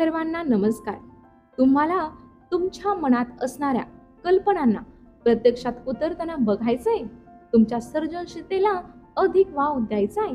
सर्वांना नमस्कार. तुम्हाला तुमच्या मनात असणाऱ्या कल्पनांना प्रत्यक्षात उतरताना बघायचंय? तुमच्या सर्जनशीलतेला अधिक वाव द्यायचा आहे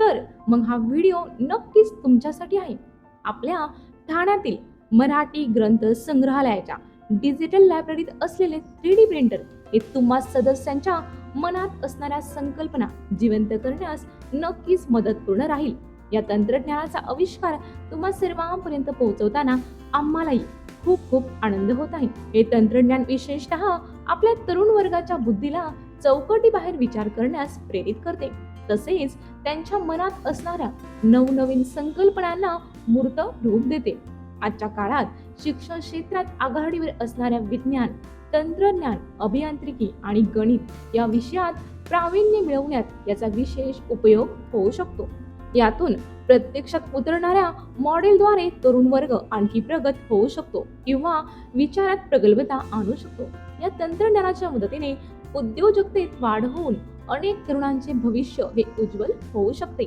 तर मग हा व्हिडिओ नक्कीच तुमच्यासाठी आहे. आपल्या ठाण्यातील मराठी ग्रंथ संग्रहालयाच्या डिजिटल लायब्ररीत असलेले थ्री डी प्रिंटर हे तुम्हा सदस्यांच्या मनात असणाऱ्या संकल्पना जिवंत करण्यास नक्कीच मदतपूर्ण राहील. या तंत्रज्ञानाचा आविष्कार तुम्हा सर्वांपर्यंत पोहोचवताना आम्हालाही खूप खूप आनंद होत आहे. हे तंत्रज्ञान विशेषतः आपल्या तरुण वर्गाच्या बुद्धीला चौकटी बाहेर विचार करण्यास प्रेरित करते. तसेच त्यांच्या मनात असणाऱ्या नवनवीन संकल्पनांना मूर्त रूप देते. आजच्या काळात शिक्षण क्षेत्रात आघाडीवर असणाऱ्या विज्ञान तंत्रज्ञान अभियांत्रिकी आणि गणित या विषयात प्रावीण्य मिळवण्यात याचा विशेष उपयोग होऊ शकतो. यातून प्रत्यक्षात उतरणाऱ्या मॉडेलद्वारे तरुण वर्ग आणखी प्रगत होऊ शकतो किंवा विचारात प्रगल्भता आणू शकतो. या तंत्रज्ञानाच्या मदतीने उद्योजकतेत वाढ होऊन अनेक तरुणांचे भविष्य हे उज्ज्वल होऊ शकते.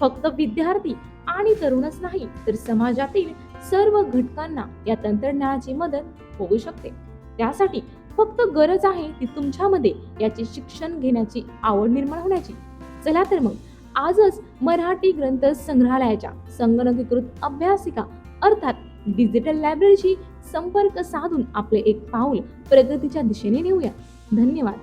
फक्त विद्यार्थी आणि तरुणच नाही तर समाजातील सर्व घटकांना या तंत्रज्ञानाची मदत होऊ शकते. त्यासाठी फक्त गरज आहे ती तुमच्यामध्ये याचे शिक्षण घेण्याची आवड निर्माण होण्याची. चला तर मग आजच मराठी ग्रंथ संग्रहालयाच्या संगणकीकृत अभ्यासिका अर्थात डिजिटल लायब्ररीशी संपर्क साधून आपले एक पाऊल प्रगतीच्या दिशेने नेऊया. धन्यवाद.